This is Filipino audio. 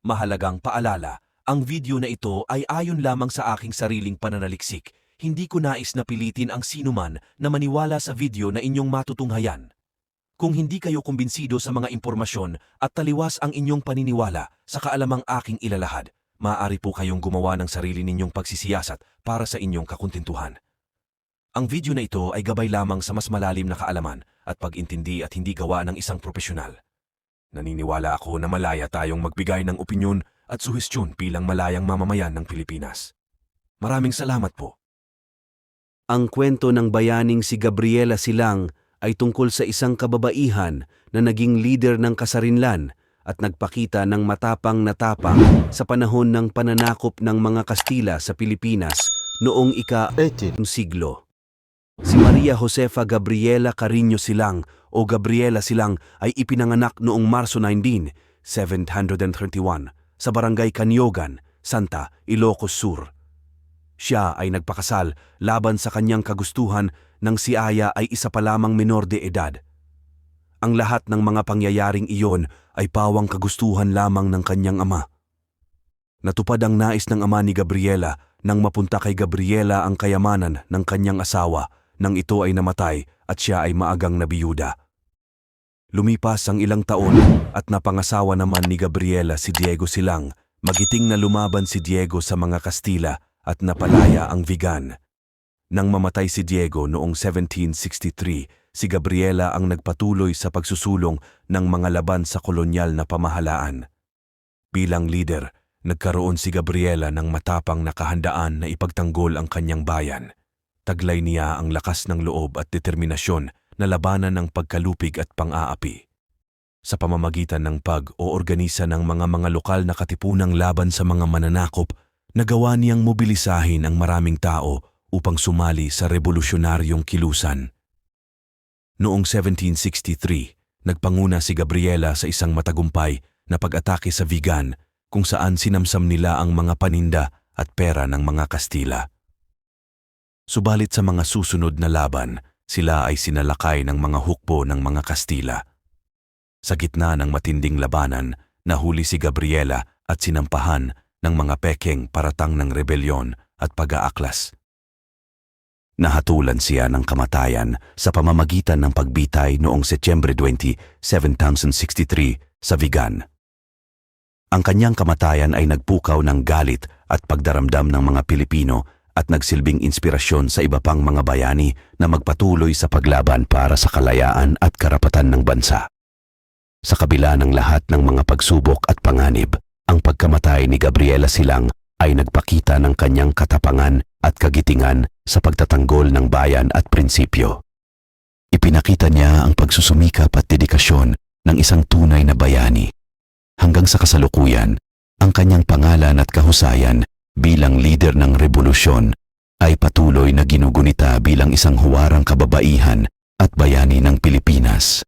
Mahalagang paalala, ang video na ito ay ayon lamang sa aking sariling pananaliksik. Hindi ko nais na pilitin ang sinuman na maniwala sa video na inyong matutunghayan. Kung hindi kayo kumbinsido sa mga impormasyon at taliwas ang inyong paniniwala sa kaalamang aking ilalahad, maaari po kayong gumawa ng sarili ninyong pagsisiyasat para sa inyong kakuntintuhan. Ang video na ito ay gabay lamang sa mas malalim na kaalaman at pag-intindi at hindi gawa ng isang profesional. Naniniwala ako na malaya tayong magbigay ng opinyon at suhestyon bilang malayang mamamayan ng Pilipinas. Maraming salamat po. Ang kwento ng bayaning si Gabriela Silang ay tungkol sa isang kababaihan na naging leader ng kasarinlan at nagpakita ng matapang na tapang sa panahon ng pananakop ng mga Kastila sa Pilipinas noong ika-18 siglo. Si Maria Josefa Gabriela Carino Silang o Gabriela Silang ay ipinanganak noong Marso 19, 731 sa barangay Kanyogan, Santa, Ilocos Sur. Siya ay nagpakasal laban sa kanyang kagustuhan nang si Aya ay isa pa lamang menor de edad. Ang lahat ng mga pangyayaring iyon ay pawang kagustuhan lamang ng kanyang ama. Natupad ang nais ng ama ni Gabriela nang mapunta kay Gabriela ang kayamanan ng kanyang asawa nang ito ay namatay at siya ay maagang nabiyuda. Lumipas ang ilang taon at napangasawa naman ni Gabriela si Diego Silang. Magiting na lumaban si Diego sa mga Kastila at napalaya ang Vigan. Nang mamatay si Diego noong 1763, si Gabriela ang nagpatuloy sa pagsusulong ng mga laban sa kolonyal na pamahalaan. Bilang leader, nagkaroon si Gabriela ng matapang na kahandaan na ipagtanggol ang kanyang bayan. Taglay niya ang lakas ng loob at determinasyon na labanan ng pagkalupig at pang-aapi. Sa pamamagitan ng pag-oorganisa ng mga mga lokal na katipunang laban sa mga mananakop, nagawa niyang mobilisahin ang maraming tao upang sumali sa revolusyonaryong kilusan. Noong 1763, nagpanguna si Gabriela sa isang matagumpay na pag-atake sa Vigan kung saan sinamsam nila ang mga paninda at pera ng mga Kastila. Subalit sa mga susunod na laban, sila ay sinalakay ng mga hukbo ng mga Kastila. Sa gitna ng matinding labanan, nahuli si Gabriela at sinampahan ng mga pekeng paratang ng rebelyon at pag-aaklas. Nahatulan siya ng kamatayan sa pamamagitan ng pagbitay noong Setyembre 20, 7063 sa Vigan. Ang kanyang kamatayan ay nagpukaw ng galit at pagdaramdam ng mga Pilipino at nagsilbing inspirasyon sa iba pang mga bayani na magpatuloy sa paglaban para sa kalayaan at karapatan ng bansa. Sa kabila ng lahat ng mga pagsubok at panganib, ang pagkamatay ni Gabriela Silang ay nagpakita ng kanyang katapangan at kagitingan sa pagtatanggol ng bayan at prinsipyo. Ipinakita niya ang pagsusumikap at dedikasyon ng isang tunay na bayani. Hanggang sa kasalukuyan, ang kanyang pangalan at kahusayan bilang lider ng revolusyon ay patuloy na ginugunita bilang isang huwarang kababaihan at bayani ng Pilipinas.